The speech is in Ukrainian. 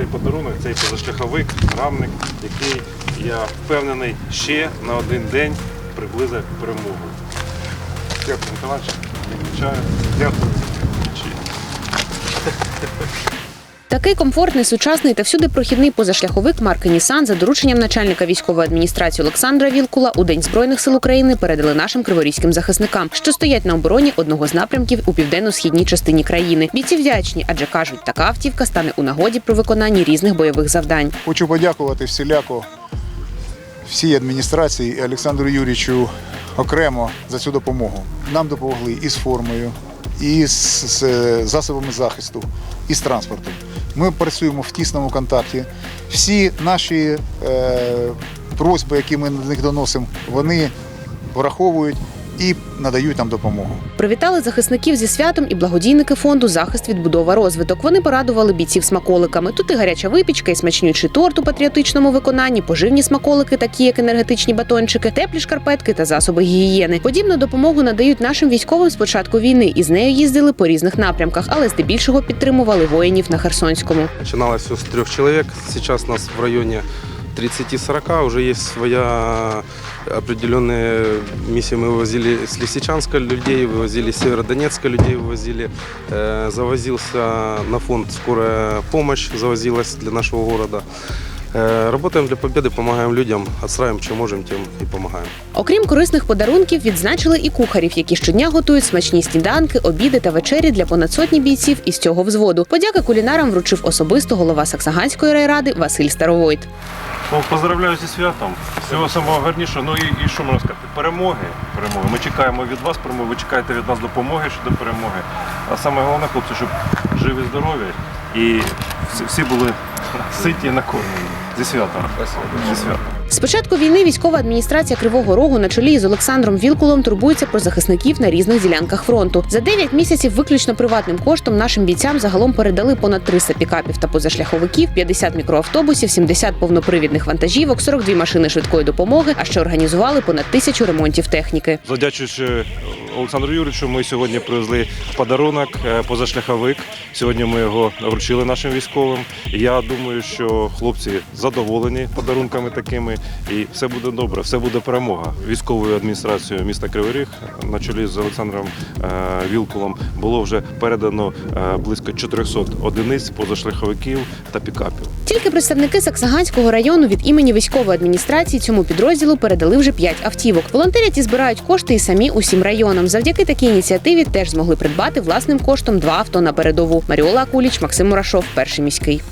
цей подарунок, цей позашляховик, рамник, який, я впевнений, ще на один день приблизить перемогу. Дякую, Миколаївич. Дякую. Такий комфортний, сучасний та всюди прохідний позашляховик марки Нісан за дорученням начальника військової адміністрації Олександра Вілкула у День збройних сил України передали нашим криворізьким захисникам, що стоять на обороні одного з напрямків у південно-східній частині країни. Бійці вдячні, адже кажуть, така автівка стане у нагоді при виконанні різних бойових завдань. Хочу подякувати всіляко всій адміністрації і Олександру Юрійовичу окремо за цю допомогу. Нам допомогли і з формою, і з, засобами захисту, і з транспортом. Ми працюємо в тісному контакті. Всі наші е, просьби, які ми до них доносимо, вони враховують і надають нам допомогу. Привітали захисників зі святом і благодійники фонду Захист відбудова розвиток. Вони порадували бійців смаколиками. Тут і гаряча випічка, і смачнючий торт у патріотичному виконанні, поживні смаколики, такі як енергетичні батончики, теплі шкарпетки та засоби гігієни. Подібну допомогу надають нашим військовим з початку війни, і з нею їздили по різних напрямках, але здебільшого підтримували воїнів на Херсонському. Все с трех человек. Сейчас нас в районе 30-40 уже есть своя определенная миссия. Мы вывозили с Лисичанска людей, вывозили с Северодонецка людей, вывозили. Э, Завозился на фонд «Скорая помощь», завозилась для нашего города. Э, Работаем для победы, помогаем людям, отстраиваем, чем можем, тем и помогаем. Окрім корисних подарунків, відзначили і кухарів, які щодня готують смачні сніданки, обіди та вечері для понад сотні бійців із цього взводу. Подяки кулінарам вручив особисто голова Саксаганської райради Василь Старовойт. Ну, поздравляю зі святом. Всього самого гарнішого. Ну і, і що можна сказати? Перемоги. Перемоги. Ми чекаємо від вас перемоги, ви чекаєте від нас допомоги щодо перемоги. А саме головне, хлопці, щоб живі, здорові і всі, всі були ситі і накормлені. Зі святом. Зі святом. З початку війни військова адміністрація Кривого Рогу на чолі з Олександром Вілкулом турбується про захисників на різних ділянках фронту. За 9 місяців виключно приватним коштом нашим бійцям загалом передали понад 300 пікапів та позашляховиків, 50 мікроавтобусів, 70 повнопривідних вантажівок, 42 машини швидкої допомоги, а ще організували понад тисячу ремонтів техніки. Задячуючи Олександру Юрійовичу, ми сьогодні привезли подарунок е, позашляховик. Сьогодні ми його вручили нашим військовим. Я думаю, що хлопці задоволені подарунками такими, і все буде добре, все буде перемога. Військовою адміністрацією міста Кривий Ріг на чолі з Олександром е, Вілкулом було вже передано е, близько 400 одиниць позашляховиків та пікапів. Тільки представники Саксаганського району від імені військової адміністрації цьому підрозділу передали вже 5 автівок. Волонтерять і збирають кошти і самі усім районам. Завдяки такій ініціативі теж змогли придбати власним коштом два авто на передову. Маріола Акуліч, Максим Мурашов, перший міський.